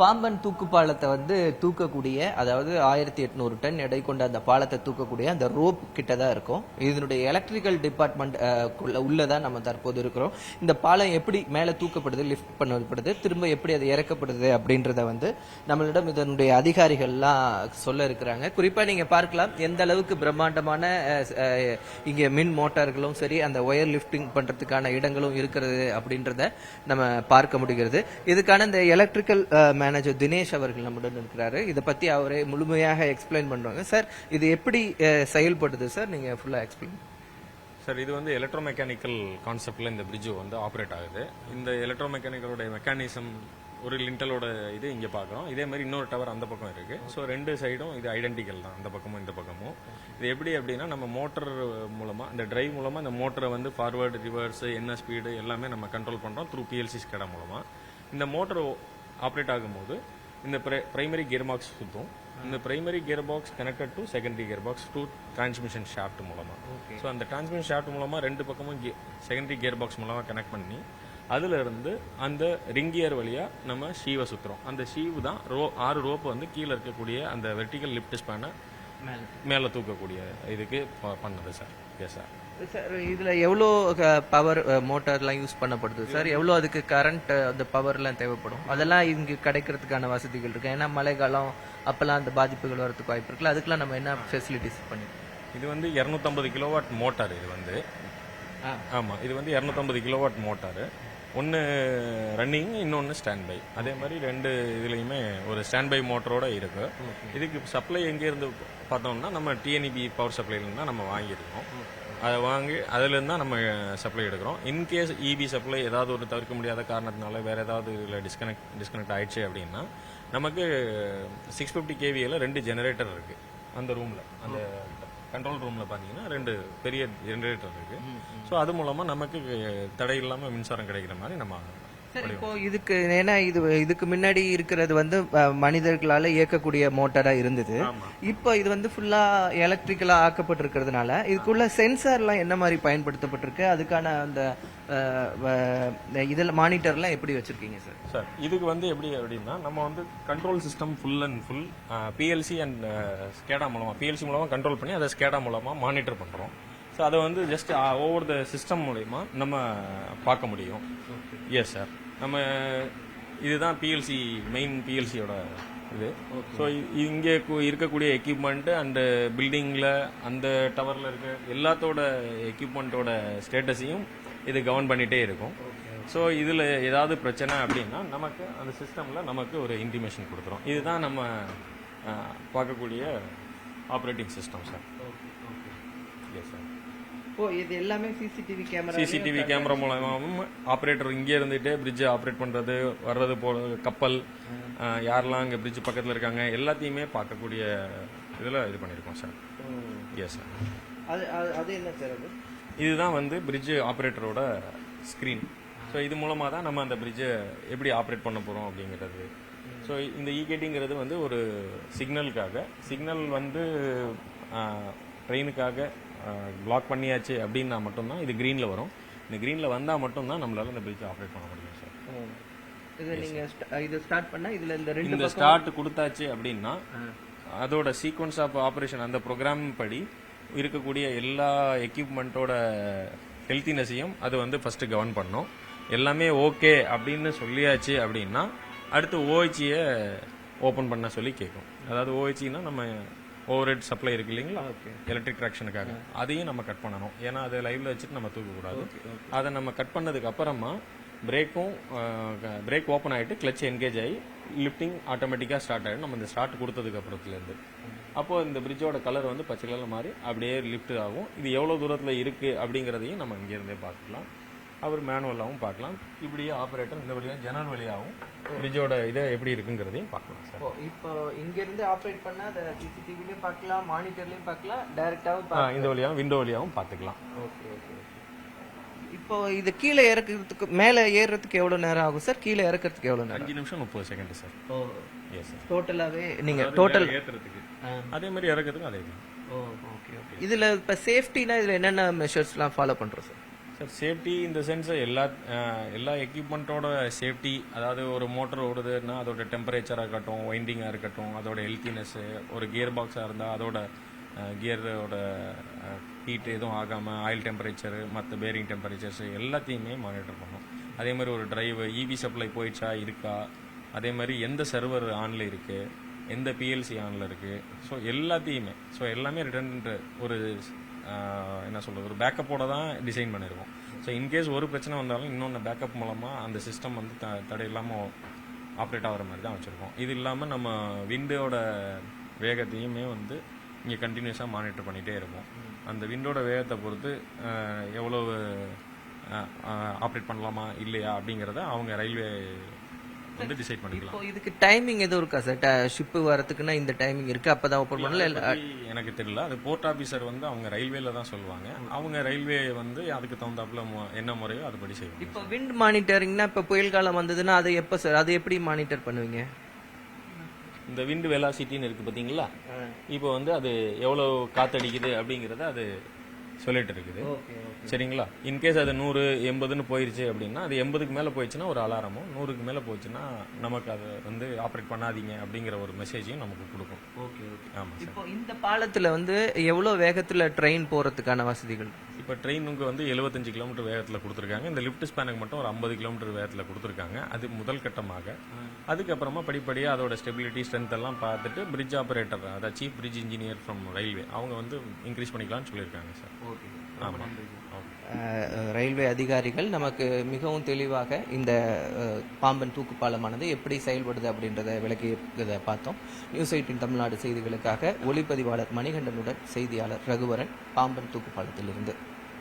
பாம்பன் தூக்கு பாலத்தை வந்து தூக்கக்கூடிய அதாவது ஆயிரத்தி எட்நூறு டன் எடை கொண்ட அந்த பாலத்தை தூக்கக்கூடிய அந்த ரோப் கிட்ட தான் இருக்கும். இதனுடைய எலக்ட்ரிக்கல் டிபார்ட்மெண்ட் உள்ளதான் நம்ம தற்போது இருக்கிறோம். இந்த பாலம் எப்படி மேலே தூக்கப்படுது லிஃப்ட் பண்ணப்படுது திரும்ப எப்படி அது இறக்கப்படுது அப்படின்றத வந்து நம்மளிடம் இதனுடைய அதிகாரிகள்லாம் சொல்ல இருக்கிறாங்க. குறிப்பாக நீங்கள் பார்க்கலாம் எந்த அளவுக்கு பிரம்மாண்டமான இங்கே மின் மோட்டார்களும் சரி அந்த ஒயர் லிஃப்டிங் பண்ணுறதுக்கான இடங்களும் இருக்கிறது அப்படின்றத நம்ம பார்க்க முடிகிறது. இதுக்கான இந்த எலக்ட்ரிக்கல் மேனேஜர் தினேஷ் அவர்கள் நம்முடன் இருக்கிறாரு. இதை பத்தி அவரே முழுமையாக எக்ஸ்பிளைன் பண்ணுவாங்க சார் இது எப்படி செயல்படுது சார் நீங்க ஃபுல்லா எக்ஸ்பிளைன் சார் இது வந்து எலக்ட்ரோ மெக்கானிக்கல் கான்செப்ட்ல இந்த பிரிட்ஜ் வந்து ஆப்ரேட் ஆகுது. இந்த எலக்ட்ரோ மெக்கானிக்கலோட மெக்கானிசம் ஒரு லிண்டலோட இது இங்கே பார்க்குறோம் இதே மாதிரி இன்னொரு டவர் அந்த பக்கம் இருக்குது ஸோ ரெண்டு சைடும் இது ஐடென்டிக்கல் தான். அந்த பக்கமும் இந்த பக்கமும். இது எப்படி அப்படின்னா நம்ம மோட்டர் மூலமாக இந்த டிரைவ் மூலமாக இந்த மோட்டரை வந்து ஃபார்வர்டு ரிவர்ஸ் என்ன ஸ்பீடு எல்லாமே நம்ம கண்ட்ரோல் பண்ணுறோம் த்ரூ பிஎல்சி ஸ்கேடா மூலமாக இந்த மோட்டர் ஆப்ரேட் ஆகும்போது இந்த பிரைமரி கியர் பாக்ஸ் சுத்தும். இந்த primary gear box connected to secondary gear box to transmission shaft மூலமா ஸோ அந்த டிரான்ஸ்மிஷன் ஷாஃப்ட் மூலமா ரெண்டு பக்கமும் செகண்டரி கியர் பாக்ஸ் மூலமா கனெக்ட் பண்ணி அதுல இருந்து அந்த ரிங் கியர் வழியா நம்ம ஷீவை சுத்துறோம். அந்த ஷீவு தான் ரோ ஆறு ரோப் வந்து கீழே இருக்கக்கூடிய அந்த வெர்டிக்கல் லிஃப்ட் ஸ்பேனை மேலே தூக்கக்கூடிய இதுக்கு பண்ணது சார் எஸ் சார் சார் இதுல எவ்வளோ பவர் மோட்டார்லாம் யூஸ் பண்ணப்படுது? சார் எவ்வளோ அதுக்கு கரண்ட் அந்த பவர்லாம் தேவைப்படும்? அதெல்லாம் இங்க கிடைக்கிறதுக்கான வசதிகள் இருக்கு. ஏன்னா மழை காலம் அப்பெல்லாம் அந்த பாதிப்புகள் வரதுக்கு வாய்ப்பு இருக்குல்ல அதுக்கெல்லாம் நம்ம என்ன ஃபெசிலிட்டிஸ் பண்ணி இது வந்து 250 கிலோவாட் மோட்டார் இது வந்து. ஆ. ஆமா இது வந்து 250 கிலோவாட் மோட்டார் ஒன்னு ரன்னிங் இன்னொன்னு ஸ்டாண்ட் பை அதே மாதிரி ரெண்டு இதுலயுமே ஒரு ஸ்டாண்ட் பை மோட்டரோட இருக்கு. இதுக்கு சப்ளை எங்க இருந்து பார்த்தோம்னா நம்ம டிஎன்இபி பவர் சப்ளைல இருந்து தான் நம்ம வாங்கியிருக்கோம். அதை வாங்கி அதுல இருந்து தான் நம்ம சப்ளை எடுக்கிறோம். இன்கேஸ் இபி சப்ளை ஏதாவது ஒரு தவிர்க்க முடியாத காரணத்தினால வேற ஏதாவது இதில் டிஸ்கனெக்ட் டிஸ்கனெக்ட் ஆயிடுச்சு அப்படின்னா நமக்கு சிக்ஸ் ஃபிஃப்டி கேவியில் ரெண்டு ஜெனரேட்டர் இருக்கு. அந்த ரூம்ல அந்த கண்ட்ரோல் ரூம்ல பாத்தீங்கன்னா ரெண்டு பெரிய ஜெனரேட்டர் இருக்கு. ஸோ அது மூலமா நமக்கு தடை இல்லாம மின்சாரம் கிடைக்கிற மாதிரி நம்ம சார் இப்போ இதுக்கு ஏன்னா இது இதுக்கு முன்னாடி இருக்கிறது வந்து மனிதர்களால இயக்கக்கூடிய மோட்டாரா இருந்தது. இப்போ இது வந்து ஃபுல்லா எலக்ட்ரிக்கலா ஆக்கப்பட்டிருக்கிறதுனால இதுக்குள்ள சென்சார்லாம் என்ன மாதிரி பயன்படுத்தப்பட்டிருக்கு? அதுக்கான அந்த இதுல மானிட்டர்லாம் எப்படி வச்சிருக்கீங்க சார் சார் இதுக்கு வந்து எப்படி அப்படின்னா நம்ம வந்து control system full and full PLC and SCADA மூலமா பிஎல்சி மூலமா கண்ட்ரோல் பண்ணி அதை ஸ்கேடா மூலமா மானிட்டர் பண்றோம். ஸோ அதை வந்து ஜஸ்ட் ஓவர் த சிஸ்டம் மூலயமா நம்ம பார்க்க முடியும். எஸ் சார் நம்ம இதுதான் பிஎல்சி மெயின் பிஎல்சியோட இது. ஸோ இங்கே இருக்கக்கூடிய எக்யூப்மெண்ட் அண்ட் பில்டிங்கில் அந்த டவரில் இருக்க எல்லாத்தோட எக்யூப்மெண்ட்டோட ஸ்டேட்டஸையும் இது கவர்ன் பண்ணிட்டே இருக்கும். ஸோ இதில் ஏதாவது பிரச்சனை அப்படின்னா நமக்கு அந்த சிஸ்டமில் நமக்கு ஒரு இன்டிமேஷன் கொடுத்துரும். இதுதான் நம்ம பார்க்கக்கூடிய operating system sir yes sir ஓ இது எல்லாமே சிசிடிவி கேமரா சிசிடிவி கேமரா மூலமாகவும் ஆப்ரேட்டர் இங்கே இருந்துட்டு பிரிட்ஜை ஆப்ரேட் பண்றது வர்றது போல கப்பல் யாரெல்லாம் அங்கே பிரிட்ஜ் பக்கத்தில் இருக்காங்க எல்லாத்தையுமே பார்க்கக்கூடிய இதில் இது பண்ணியிருக்கோம் சார். எஸ் சார் அது அது- அது என்ன சார் அது? இதுதான் வந்து பிரிட்ஜ் ஆப்ரேட்டரோட ஸ்க்ரீன் ஸோ இது மூலமாக தான் நம்ம அந்த பிரிட்ஜை எப்படி ஆப்ரேட் பண்ண போகிறோம் அப்படிங்கிறது. ஸோ இந்த இகேட்டிங்கிறது வந்து ஒரு சிக்னலுக்காக சிக்னல் வந்து ட்ரெயினுக்காக பிளாக் பண்ணியாச்சு அப்படின்னா மட்டும்தான் இது க்ரீனில் வரும். இந்த க்ரீனில் வந்தால் மட்டும்தான் நம்மளால இந்த பிரிட்ஜை ஆப்ரேட் பண்ண முடியும் சார். இது நீங்க ஸ்ட- இது ஸ்டார்ட் பண்ணா இதுல இந்த ரெண்டு இந்த ஸ்டார்ட் கொடுத்தாச்சு அப்படின்னா அதோட சீக்வன்ஸ் ஆஃப் ஆபரேஷன் அந்த ப்ரோக்ராம் படி இருக்கக்கூடிய எல்லா எக்யூப்மெண்ட்டோட ஹெல்த்தினஸையும் அது வந்து ஃபர்ஸ்ட் கவர்ன் பண்ணும். எல்லாமே ஓகே அப்படின்னு சொல்லியாச்சு அப்படின்னா அடுத்து ஓஹெச்சியை ஓபன் பண்ண சொல்லி கேட்கும். அதாவது ஓஹெச்சின்னா நம்ம ஓவர் ஹெட் சப்ளை இருக்கு இல்லைங்களா? எலக்ட்ரிக் ட்ராக்ஷனுக்காக அதையும் நம்ம கட் பண்ணணும். ஏன்னா அதை லைவ்ல வச்சுட்டு நம்ம தூக்கக்கூடாது. அதை நம்ம கட் பண்ணதுக்கு அப்புறமா பிரேக்கும் பிரேக் ஓப்பன் ஆயிட்டு கிளச் என்கேஜ் ஆகி லிஃப்டிங் ஆட்டோமேட்டிக்காக ஸ்டார்ட் ஆகிடும் நம்ம இந்த ஸ்டார்ட் கொடுத்ததுக்கு அப்புறத்துலேருந்து. அப்போ இந்த பிரிட்ஜோட கலர் வந்து பச்சை கலர்ல மாறி அப்படியே லிஃப்ட் ஆகும். இது எவ்வளோ தூரத்தில் இருக்கு அப்படிங்கிறதையும் நம்ம இங்கேருந்தே பார்த்துக்கலாம். அவர் மேனுவலாகவும் பார்க்கலாம். இப்படியே ஆப்ரேட்டர் இந்த வழியாக ஜன்னல் வழியாகவும் பிரிட்ஜோட இதை எப்படி இருக்குங்கிறதையும் பார்க்கலாம் சார் ஓ, இப்போ இங்க இருந்து ஆபரேட் பண்ணா அதை சிசிடிவிலயும் பார்க்கலாம் மானிட்டர்லயும் பார்க்கலாம் டைரக்டாவும் ஆ, இந்த வழியாகவும் விண்டோ வழியாகவும் பார்த்துக்கலாம். ஓகே ஓகே இப்போ இது கீழே இறக்குறதுக்கு மேலே ஏறுறதுக்கு எவ்வளவு நேரம் ஆகும் சார் கீழே இறக்குறதுக்கு எவ்வளவு நேரம்? அஞ்சு நிமிஷம் முப்பது second sir oh yes sir டோட்டலாவே நீங்க டோட்டல் ஏற்றுறதுக்கு அதே மாதிரி இறக்கிறதுக்கும் அதே ஓ ஓகே ஓகே. இதுல இப்ப சேஃப்டினா இதுல என்னென்ன மெஷர்ஸ்லாம் ஃபாலோ பண்றோம் சார் சார் சேஃப்டி இந்த சென்ஸ் எல்லா எல்லா எக்யூப்மெண்ட்டோட சேஃப்டி அதாவது ஒரு மோட்டர் ஓடுதுன்னா அதோட டெம்பரேச்சராக இருக்கட்டும் வைண்டிங்காக இருக்கட்டும் அதோட ஹெல்த்தினஸ்ஸு ஒரு கியர் பாக்ஸாக இருந்தால் அதோட கியரோட ஹீட் எதுவும் ஆகாமல் ஆயில் டெம்பரேச்சரு மற்ற பேரிங் டெம்பரேச்சர்ஸ் எல்லாத்தையுமே மானிட்டர் பண்ணும். அதே மாதிரி ஒரு டிரைவ் இவி சப்ளை போயிடுச்சா இருக்கா? அதே மாதிரி எந்த சர்வர் ஆனில் இருக்குது எந்த பிஎல்சி ஆனில் இருக்குது ஸோ எல்லாத்தையுமே ஸோ எல்லாமே ரிட்டர்ன் ஒரு என்ன சொல்கிறது ஒரு பேக்கப்போட தான் டிசைன் பண்ணியிருக்கோம் ஸோ இன்கேஸ் ஒரு பிரச்சனை வந்தாலும் இன்னொன்று பேக்கப் மூலமாக அந்த சிஸ்டம் வந்து த தடை இல்லாமல் ஆப்ரேட் ஆகிற மாதிரி தான் வச்சுருக்கோம். இது இல்லாமல் நம்ம விண்டோட வேகத்தையுமே வந்து இங்கே கண்டினியூஸாக மானிட்டர் பண்ணிகிட்டே இருப்போம் அந்த விண்டோட வேகத்தை பொறுத்து எவ்வளோ எவ்வளவு ஆப்ரேட் பண்ணலாமா இல்லையா அப்படிங்கிறத அவங்க ரயில்வே வந்து டிசைட் பண்ணிக்கலாம். இப்போ இதுக்கு டைமிங் எதுவும் இருக்கா சார் ஷிப்பு வரதுக்குன்னா இந்த டைமிங் இருக்கு? அப்பதான் ஓப்பன் பண்ணல இல்ல எனக்கு தெரியல. அது போர்ட் ஆபீசர் வந்து அவங்க ரயில்வேல தான் சொல்லுவாங்க. அவங்க ரயில்வே வந்து அதுக்கு தகுந்தாப்புல என்ன முறையோ அதுபடி செய்வாங்க இப்போ விண்ட் மானிட்டரிங்னா இப்போ புயல் காலம் வந்ததுன்னா அதை எப்போ சார் அதை எப்படி மானிட்டர் பண்ணுவீங்க? இந்த விண்டு வெலாசிட்டின்னு இருக்கு பாத்தீங்களா? இப்போ வந்து அது எவ்வளவு காத்தடிக்குது அப்படிங்கறத அது சொல்லிட்டு இருக்குது. சரிங்களா? இன்கேஸ் அது நூறு எண்பதுன்னு போயிருச்சு அப்படின்னா அது எண்பதுக்கு மேல போயிடுச்சுன்னா ஒரு அலாரமும் நூறுக்கு மேல போயிடுச்சுன்னா நமக்கு அதை வந்து ஆப்ரேட் பண்ணாதீங்க அப்படிங்கிற ஒரு மெசேஜையும் நமக்கு கொடுக்கும். Okay okay. ஆமா சார் இப்போ இந்த பாலத்துல வந்து எவ்வளவு வேகத்துல ட்ரெயின் போறதுக்கான வசதிகள்? இப்போ ட்ரெயினுக்கு வந்து 75 கிலோமீட்டர் வேகத்தில் கொடுத்துருக்காங்க. இந்த லிஃப்ட் ஸ்பேனுக்கு மட்டும் ஒரு ஐம்பது கிலோமீட்டர் வேகத்தில் கொடுத்துருக்காங்க. அது முதல் கட்டமாக. அதுக்கப்புறமா படிப்படியாக அதோட ஸ்டெபிலிட்டி ஸ்ட்ரென்த் எல்லாம் பார்த்துட்டு பிரிட்ஜ் ஆபரேட்டர் அதாவது chief bridge engineer from railway அவங்க வந்து இன்க்ரீஸ் பண்ணிக்கலாம்னு சொல்லியிருக்காங்க சார் ஓகே ஆமாம் ரயில்வே அதிகாரிகள் நமக்கு மிகவும் தெளிவாக இந்த பாம்பன் தூக்கு பாலமானது எப்படி செயல்படுது அப்படின்றத விளக்கி இதை பார்த்தோம். நியூஸ் எயிட்டின் தமிழ்நாடு செய்திகளுக்காக ஒளிப்பதிவாளர் மணிகண்டனுடன் செய்தியாளர் ரகுவரன் பாம்பன் தூக்கு பாலத்திலிருந்து